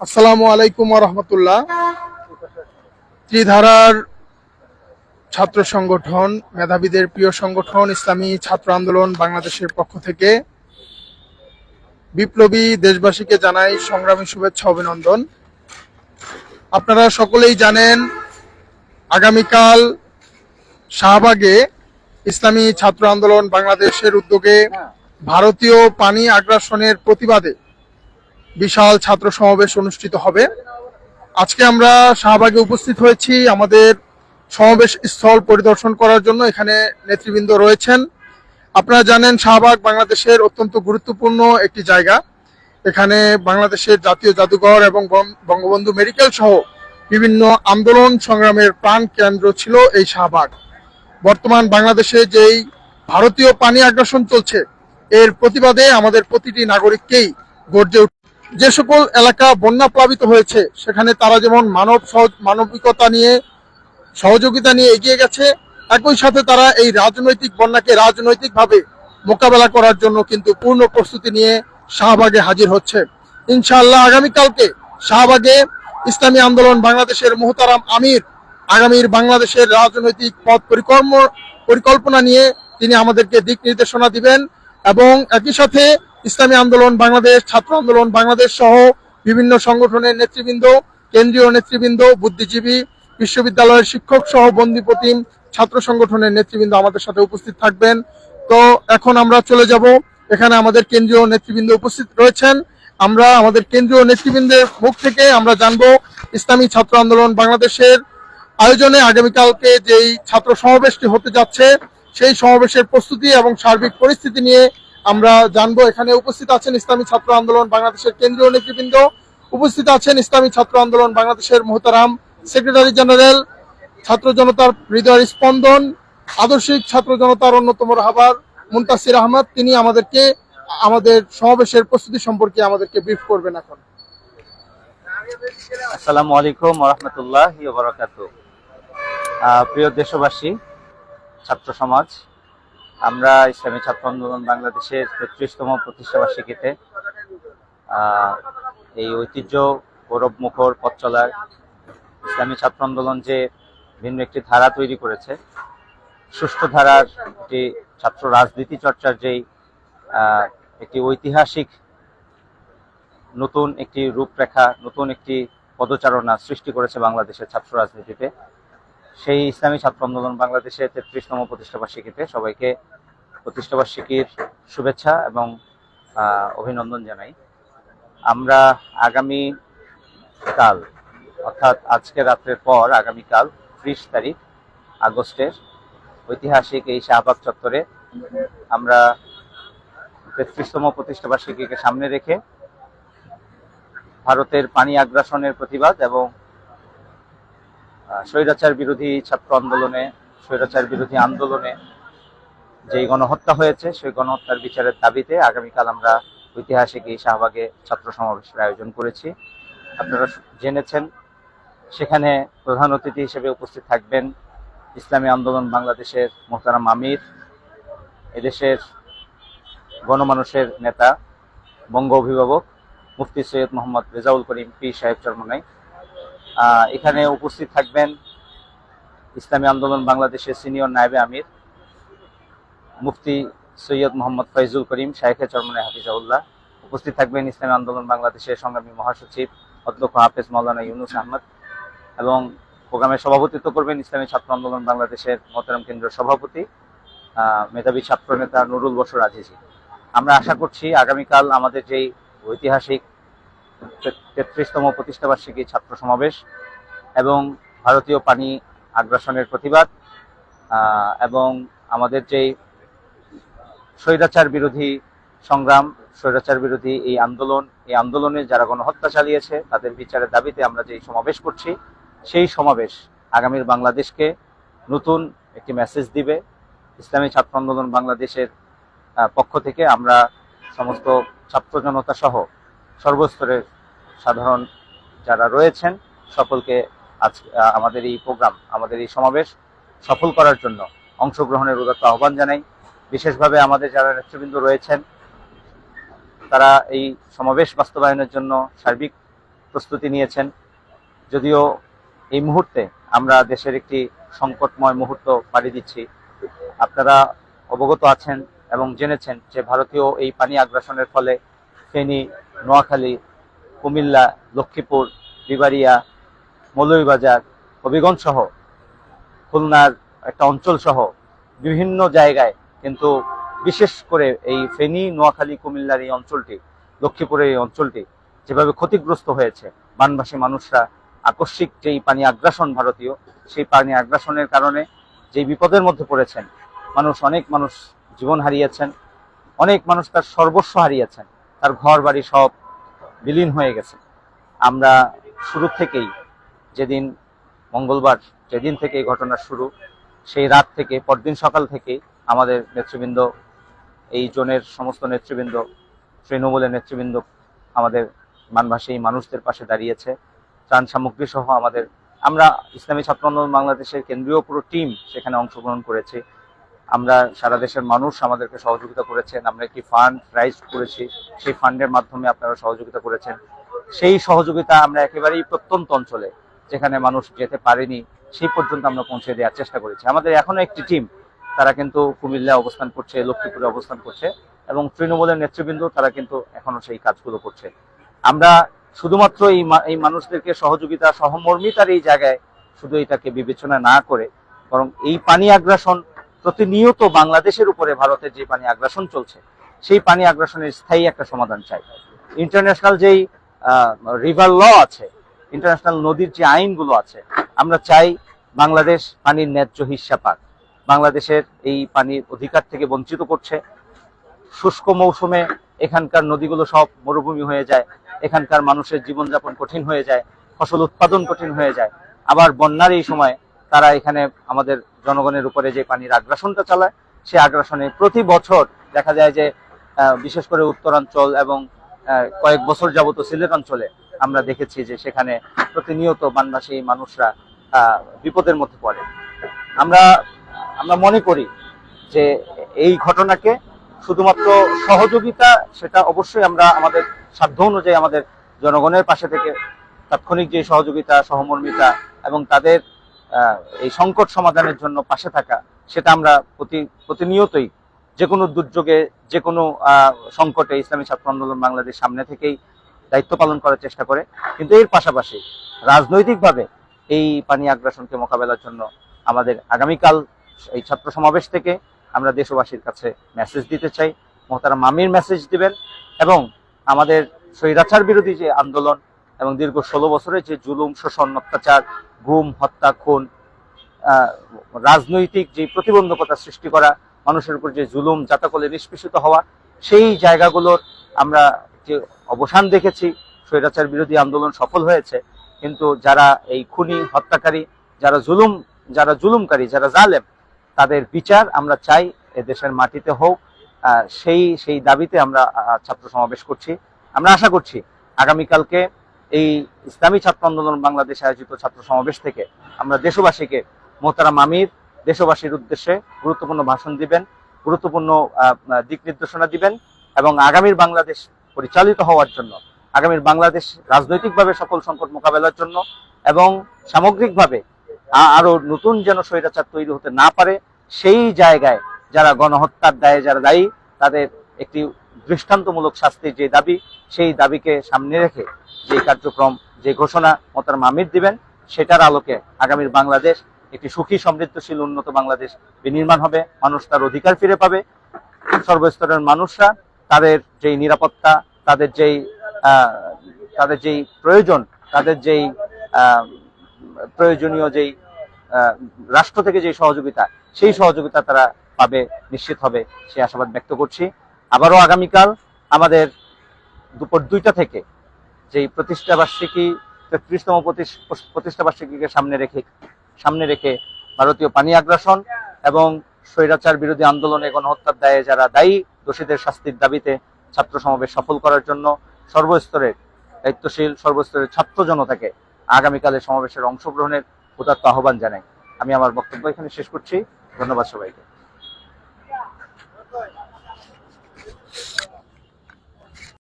আসসালামু আলাইকুম রহমতুল্লাহ। ত্রিধারার ছাত্র সংগঠন, মেধাবীদের প্রিয় সংগঠন, ইসলামী ছাত্র আন্দোলন বাংলাদেশের পক্ষ থেকে বিপ্লবী দেশবাসীকে জানাই সংগ্রামী শুভেচ্ছা, অভিনন্দন। আপনারা সকলেই জানেন, আগামীকাল শাহবাগে ইসলামী ছাত্র আন্দোলন বাংলাদেশের উদ্যোগে ভারতীয় পানি আগ্রাসনের প্রতিবাদে বিশাল ছাত্র সমাবেশ অনুষ্ঠিত হবে। আজকে আমরা শাহবাগে উপস্থিত হয়েছি আমাদের সমাবেশ স্থল পরিদর্শন করার জন্য। এখানে নেতৃবৃন্দ রয়েছেন। আপনারা জানেন শাহবাগ বাংলাদেশের অত্যন্ত গুরুত্বপূর্ণ একটি জায়গা। এখানে বাংলাদেশের জাতীয় জাদুঘর এবং বঙ্গবন্ধু মেডিকেল সহ বিভিন্ন আন্দোলন সংগ্রামের প্রাণ কেন্দ্র ছিল এই শাহবাগ। বর্তমান বাংলাদেশে যেই ভারতীয় পানি আগ্রাসন চলছে, এর প্রতিবাদে আমাদের প্রতিটি নাগরিককেই গর্জে যে সকল এলাকা বন্যা প্লাবিত হয়েছে, সেখানে তারা যেমন মানব মানবিকতা নিয়ে, সহযোগিতা নিয়ে এগিয়ে গেছে, একই সাথে তারা এই রাজনৈতিক বন্যাকে রাজনৈতিকভাবে মোকাবেলা করার জন্য কিন্তু পূর্ণ প্রস্তুতি নিয়ে শাহবাগে হাজির হচ্ছে। ইনশাআল্লাহ আগামীকালকে শাহবাগে ইসলামী আন্দোলন বাংলাদেশের মোহতারাম আমির, আগামীর বাংলাদেশের রাজনৈতিক পথ পরিকল্পনা নিয়ে তিনি আমাদেরকে দিক নির্দেশনা দিবেন এবং একই সাথে ইসলামী আন্দোলন, বাংলাদেশ, ছাত্র আন্দোলন, বাংলাদেশ সহ বিভিন্ন সংগঠনের নেতৃবৃন্দ, কেন্দ্রীয় নেতৃবৃন্দ, বুদ্ধিজীবী, বিশ্ববিদ্যালয়ের শিক্ষক সহ বন্দিপ্রতিম ছাত্র সংগঠনের নেতৃবৃন্দ আমাদের সাথে উপস্থিত থাকবেন। তো এখন আমরা চলে যাব। এখানে আমাদের কেন্দ্রীয় নেতৃবৃন্দ উপস্থিত রয়েছেন। আমরা আমাদের কেন্দ্রীয় নেতৃবৃন্দের মুখ থেকে আমরা জানব ইসলামী ছাত্র আন্দোলন বাংলাদেশের আয়োজনে আগামীকালকে যেই ছাত্র সমাবেশটি হতে যাচ্ছে, সেই সমাবেশের প্রস্তুতি এবং সার্বিক পরিস্থিতি নিয়ে আমরা জানব এখানে উপস্থিত আছেন ইসলামী ছাত্র আন্দোলন বাংলাদেশের কেন্দ্রীয় নেতৃবৃন্দ। উপস্থিত আছেন ইসলামী ছাত্র আন্দোলন বাংলাদেশের মোহতারাম সেক্রেটারি জেনারেল, ছাত্র জনতার হৃদয়ের স্পন্দন, আদর্শিক ছাত্র জনতার অন্যতম রাহাবার মুন্তাসির আহমদ। তিনি আমাদেরকে, আমাদের সমাবেশের প্রস্তুতি সম্পর্কে আমাদেরকে ব্রিফ করবেন এখন। আসসালামু আলাইকুম রহমতুল্লাহ প্রিয় দেশবাসী, ছাত্র সমাজ আমরা ইসলামী ছাত্র আন্দোলন বাংলাদেশের তেত্রিশতম প্রতিষ্ঠাবার্ষিকীতে এই ঐতিহ্য গৌরব মুখর পথ চলার ইসলামী ছাত্র আন্দোলন যে ভিন্ন একটি ধারা তৈরি করেছে, সুষ্ঠু ধারার একটি ছাত্র রাজনীতি চর্চার যেই একটি ঐতিহাসিক নতুন একটি রূপরেখা, নতুন একটি পদচারণা সৃষ্টি করেছে বাংলাদেশের ছাত্র রাজনীতিতে। সেই ইসলামী ছাত্র আন্দোলন বাংলাদেশের তেত্রিশতম প্রতিষ্ঠাবার্ষিকীতে সবাইকে প্রতিষ্ঠাবার্ষিকীর শুভেচ্ছা এবং অভিনন্দন জানাই। আমরা আগামী কাল অর্থাৎ আজকে রাত্রের পর আগামীকাল ত্রিশ তারিখ আগস্টের ঐতিহাসিক এই শাহবাগ চত্বরে আমরা তেত্রিশতম প্রতিষ্ঠাবার্ষিকীকে সামনে রেখে ভারতের পানি আগ্রাসনের প্রতিবাদ এবং স্বৈরাচার বিরোধী ছাত্র আন্দোলনে, স্বৈরাচার বিরোধী আন্দোলনে যেই গণহত্যা হয়েছে, সেই গণহত্যার বিচারের দাবিতে আগামীকাল আমরা ঐতিহাসিক এই শাহবাগে ছাত্র সমাবেশের আয়োজন করেছি। আপনারা জেনেছেন, সেখানে প্রধান অতিথি হিসেবে উপস্থিত থাকবেন ইসলামী আন্দোলন বাংলাদেশের মোহতারাম আমির, এদেশের গণমানুষের নেতা, বঙ্গ অভিভাবক, মুফতি সৈয়দ মোহাম্মদ রেজাউল করিম পি সাহেব চরমনাই এখানে উপস্থিত থাকবেন ইসলামী আন্দোলন বাংলাদেশের সিনিয়র নায়েবে আমির, মুফতি সৈয়দ মোহাম্মদ ফৈজুল করিম শাহেখে চরমনাই হাফিজাউল্লাহ উপস্থিত থাকবেন ইসলামী আন্দোলন বাংলাদেশের সংগ্রামী মহাসচিব অধ্যক্ষ হাফেজ মাওলানা ইউনুস আহমদ এবং প্রোগ্রামের সভাপতিত্ব করবেন ইসলামী ছাত্র আন্দোলন বাংলাদেশের মোহতারাম কেন্দ্রীয় সভাপতি মেধাবী ছাত্র নেতা নুরুল বসর আজিজি। আমরা আশা করছি আগামীকাল আমাদের যেই ঐতিহাসিক তেত্রিশতম প্রতিষ্ঠাবার্ষিকী ছাত্র সমাবেশ এবং ভারতীয় পানি আগ্রাসনের প্রতিবাদ এবং আমাদের যেই স্বৈরাচার বিরোধী সংগ্রাম, স্বৈরাচার বিরোধী এই আন্দোলন, এই আন্দোলনে যারা গণহত্যা চালিয়েছে, তাদের বিচারের দাবিতে আমরা যে সমাবেশ করছি, সেই সমাবেশ আগামীর বাংলাদেশকে নতুন একটি মেসেজ দিবে। ইসলামী ছাত্র আন্দোলন বাংলাদেশের পক্ষ থেকে আমরা সমস্ত ছাত্র জনতা সহ সর্বস্তরের সাধারণ যারা রয়েছেন সকলকে আজ আমাদের এই প্রোগ্রাম, আমাদের এই সমাবেশ সফল করার জন্য অংশগ্রহণের উদাত্ত আহ্বান জানাই। বিশেষভাবে আমাদের যারা নেতৃবৃন্দ রয়েছেন, তারা এই সমাবেশ বাস্তবায়নের জন্য সার্বিক প্রস্তুতি নিয়েছেন। যদিও এই মুহূর্তে আমরা দেশের একটি সংকটময় মুহূর্ত পাড়ি দিচ্ছি। আপনারা অবগত আছেন এবং জেনেছেন যে ভারতীয় এই পানি আগ্রাসনের ফলে ফেনী নোয়াখালী, কুমিল্লা, লক্ষ্মীপুর, বিবাড়িয়া, মৌলভীবাজার হবিগঞ্জ সহ খুলনার একটা অঞ্চল সহ বিভিন্ন জায়গায় কিন্তু বিশেষ করে এই ফেনী, নোয়াখালী, কুমিল্লার এই অঞ্চলটি, লক্ষ্মীপুরের এই অঞ্চলটি যেভাবে ক্ষতিগ্রস্ত হয়েছে, বানবাসী মানুষরা আকস্মিক যেই পানি আগ্রাসন ভারতীয়, সেই পানি আগ্রাসনের কারণে যেই বিপদের মধ্যে পড়েছেন, মানুষ অনেক মানুষ জীবন হারিয়েছেন, অনেক মানুষ তার সর্বস্ব হারিয়েছেন। তার ঘর বাড়ি সব বিলীন হয়ে গেছে। আমরা শুরু থেকেই যেদিন মঙ্গলবার, যেদিন থেকে এই ঘটনার শুরু, সেই রাত থেকে, পরদিন সকাল থেকেই আমাদের নেতৃবৃন্দ, এই জোনের সমস্ত নেতৃবৃন্দ, তৃণমূলের নেতৃবৃন্দ আমাদের মানভাসী মানুষদের পাশে দাঁড়িয়েছে। ত্রাণ সামগ্রী সহ আমাদের, আমরা ইসলামী ছাত্র বাংলাদেশের কেন্দ্রীয় পুরো টিম সেখানে অংশগ্রহণ করেছে। আমরা সারা দেশের মানুষ আমাদেরকে সহযোগিতা করেছেন, আমরা একটি ফান্ড রাইজ করেছি, সেই ফান্ডের মাধ্যমে আপনারা সহযোগিতা করেছেন। সেই সহযোগিতা আমরা একেবারেই প্রত্যন্ত অঞ্চলে, যেখানে মানুষ যেতে পারেনি, সেই পর্যন্ত আমরা পৌঁছে দেওয়ার চেষ্টা করেছি। আমাদের এখনও একটি টিম তারা কিন্তু কুমিল্লা অবস্থান করছে, লক্ষ্মীপুরে অবস্থান করছে, এবং তৃণমূলের নেতৃবৃন্দ তারা কিন্তু এখনও সেই কাজগুলো করছে। আমরা শুধুমাত্র এই এই মানুষদেরকে সহযোগিতা, সহমর্মিতার এই জায়গায় শুধু এটাকে বিবেচনা না করে, বরং এই পানি আগ্রাসন প্রতিনিয়ত বাংলাদেশের উপরে ভারতের যে পানি আগ্রাসন চলছে, সেই পানি আগ্রাসনের স্থায়ী একটা সমাধান চাই। ইন্টারন্যাশনাল যেই রিভার ল আছে ইন্টারন্যাশনাল নদীর যে আইনগুলো আছে, আমরা চাই বাংলাদেশ পানির ন্যায্য হিস্সা পাক। বাংলাদেশের এই পানির অধিকার থেকে বঞ্চিত করছে। শুষ্ক মৌসুমে এখানকার নদীগুলো সব মরুভূমি হয়ে যায়, এখানকার মানুষের জীবনযাপন কঠিন হয়ে যায়, ফসল উৎপাদন কঠিন হয়ে যায়। আবার বন্যার এই সময় তারা এখানে আমাদের জনগণের উপরে যে পানির আগ্রাসনটা চালায় সেই আগ্রাসনে প্রতি বছর দেখা যায় যে বিশেষ করে উত্তরাঞ্চল এবং কয়েক বছর যাবত সিলেট অঞ্চলে আমরা দেখেছি যে সেখানে প্রতিনিয়ত বানবাসী মানুষরা বিপদের মধ্যে পড়ে। আমরা আমরা মনে করি যে এই ঘটনাকে শুধুমাত্র সহযোগিতা, সেটা অবশ্যই আমরা আমাদের সাধ্য অনুযায়ী আমাদের জনগণের পাশে থেকে তাৎক্ষণিক যে সহযোগিতা, সহমর্মিতা এবং তাদের এই সংকট সমাধানের জন্য পাশে থাকা, সেটা আমরা প্রতি, প্রতিনিয়তই যে কোনো দুর্যোগে যে কোনো সংকটে ইসলামী ছাত্র আন্দোলন বাংলাদেশ সামনে থেকেই দায়িত্ব পালন করার চেষ্টা করে। কিন্তু এর পাশাপাশি রাজনৈতিকভাবে এই পানি আগ্রাসনকে মোকাবেলার জন্য আমাদের আগামীকাল এই ছাত্র সমাবেশ থেকে আমরা দেশবাসীর কাছে মেসেজ দিতে চাই। মহতারা মামির মেসেজ দিবেন এবং আমাদের স্বৈরাচার বিরোধী যে আন্দোলন এবং দীর্ঘ ষোলো বছরে যে জুলুম, শোষণ, অত্যাচার, গুম, হত্যা, খুন রাজনৈতিক যে প্রতিবন্ধকতা সৃষ্টি করা, মানুষের উপর যে জুলুম, জাতাকলে নিষ্পেষিত হওয়া, সেই জায়গাগুলোর আমরা যে অবসান দেখেছি, স্বৈরাচার বিরোধী আন্দোলন সফল হয়েছে। কিন্তু যারা এই খুনি, হত্যাকারী, যারা জুলুম, যারা জুলুমকারী, যারা জালেম, তাদের বিচার আমরা চাই এ দেশের মাটিতে হোক। সেই সেই দাবিতে আমরা ছাত্র সমাবেশ করছি। আমরা আশা করছি আগামীকালকে এই ইসলামী ছাত্র আন্দোলন বাংলাদেশ আয়োজিত ছাত্র সমাবেশ থেকে আমরা দেশবাসীকে মোহতারাম আমির, দেশবাসীর উদ্দেশ্যে গুরুত্বপূর্ণ ভাষণ দিবেন, গুরুত্বপূর্ণ দিক নির্দেশনা দিবেন এবং আগামীর বাংলাদেশ পরিচালিত হওয়ার জন্য, আগামীর বাংলাদেশ রাজনৈতিকভাবে সকল সংকট মোকাবেলার জন্য এবং সামগ্রিকভাবে আ- আরও নতুন যেন স্বৈরাচার তৈরি হতে না পারে, সেই জায়গায় যারা গণহত্যার দায়ে, যারা দায়ী, তাদের একটি দৃষ্টান্তমূলক শাস্তির যে দাবি, সেই দাবিকে সামনে রেখে যে কার্যক্রম, যে ঘোষণা মোতারাম আমির দিবেন, সেটার আলোকে আগামীর বাংলাদেশ একটি সুখী, সমৃদ্ধশীল, উন্নত বাংলাদেশ বিনির্মাণ হবে। মানুষ তার অধিকার ফিরে পাবে। সর্বস্তরের মানুষরা তাদের যেই নিরাপত্তা, তাদের যেই তাদের যেই প্রয়োজন, তাদের যেই প্রয়োজনীয় যেই রাষ্ট্র থেকে যে সহযোগিতা, সেই সহযোগিতা তারা পাবে, নিশ্চিত হবে। সেই আশাবাদ ব্যক্ত করছি। আবারও আগামীকাল আমাদের দুপুর দুইটা থেকে যেই প্রতিষ্ঠা বার্ষিকী, তেত্রিশতম প্রতিষ্ঠা বার্ষিকীকে সামনে রেখে সামনে রেখে ভারতীয় পানি আগ্রাসন এবং স্বৈরাচার বিরোধী আন্দোলনে গণহত্যার দায়ে যারা দায়ী, দোষীদের শাস্তির দাবিতে ছাত্র সমাবেশ সফল করার জন্য সর্বস্তরের দায়িত্বশীল, সর্বস্তরের ছাত্র জনতাকে আগামীকালের সমাবেশের অংশগ্রহণের উদাত্ত আহ্বান জানাই। আমি আমার বক্তব্য এখানে শেষ করছি। ধন্যবাদ সবাইকে।